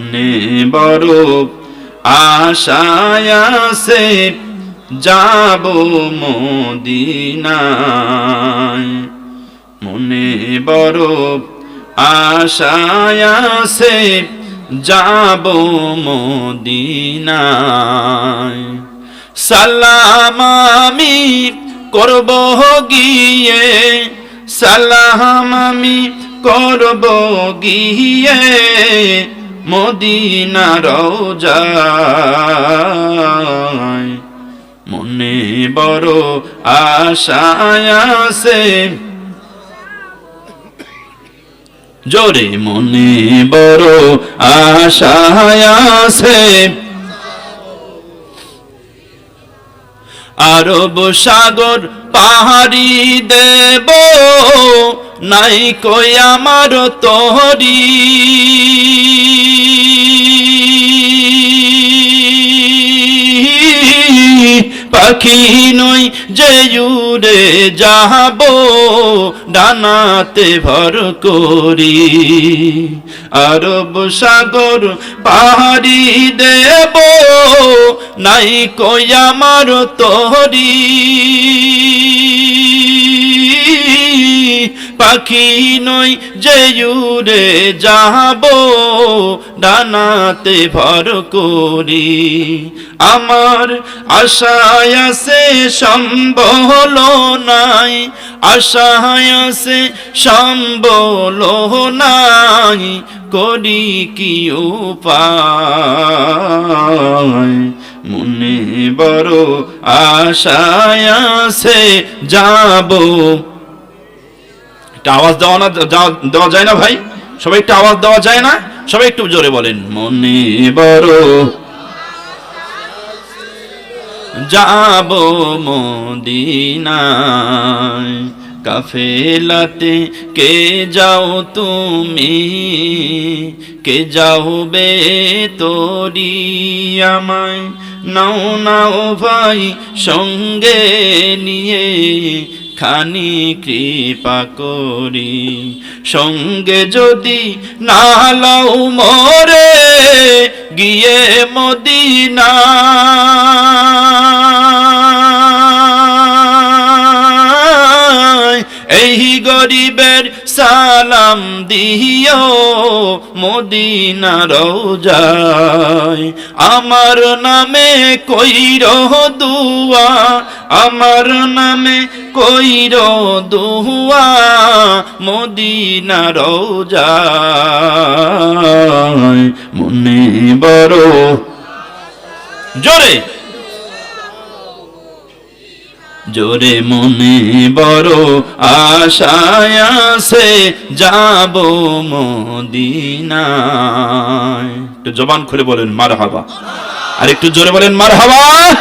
মনে বড় আশায় আছে, যাব মদিনায়। মনে বড় আশায় আছে, যাব মদিনায়। সালাম আমি করব গিয়ে, সালাম আমি করব গিয়ে মদিনার মনে বড় আশায় আছে। জোরে মনে বড় আশায় আছে। আরব সাগর পাহাড়ি দেব। নাই কই আমার তোহরি পাখি নই যে উড়ে যাব, ডানাতে ভর করি। আরব সাগর পাহাড়ি দেব, নাই কই আমার তোহরি পাখি নই যে উড়ে যাব, ডানাতে ভর করি। আমার আশায় আছে সম্বল নাই, আশায় আছে সম্বল নাই, করি কি উপায়? মনে বড় আশায় আছে, যাব একটা আওয়াজ দেওয়া না, দেওয়া যায় না ভাই? সবাই একটু আওয়াজ দেওয়া যায় না? সবাই একটু জোরে বলেন, মনে বড় যাব মদিনায়। কাফেলাতে কে যাও তুমি? কে যাও বে তোরি আমায়? নাও নাও ভাই, সঙ্গে নিয়ে খানি কৃপা করি। সঙ্গে যদি না লও মরে গিয়ে মদিনা। গরিবের সালাম দিও মদিনার যায় আমার নামে কইর দুয়া, আমার নামে কইর দুয়া মদিনার যায় মনে বড়। জোরে। জোরে মনে বড় আশায় আছে, যাব মদিনায়। একটু জবান খুলে বলেন মার হাবা আর একটু জোরে বলেন মার হাবা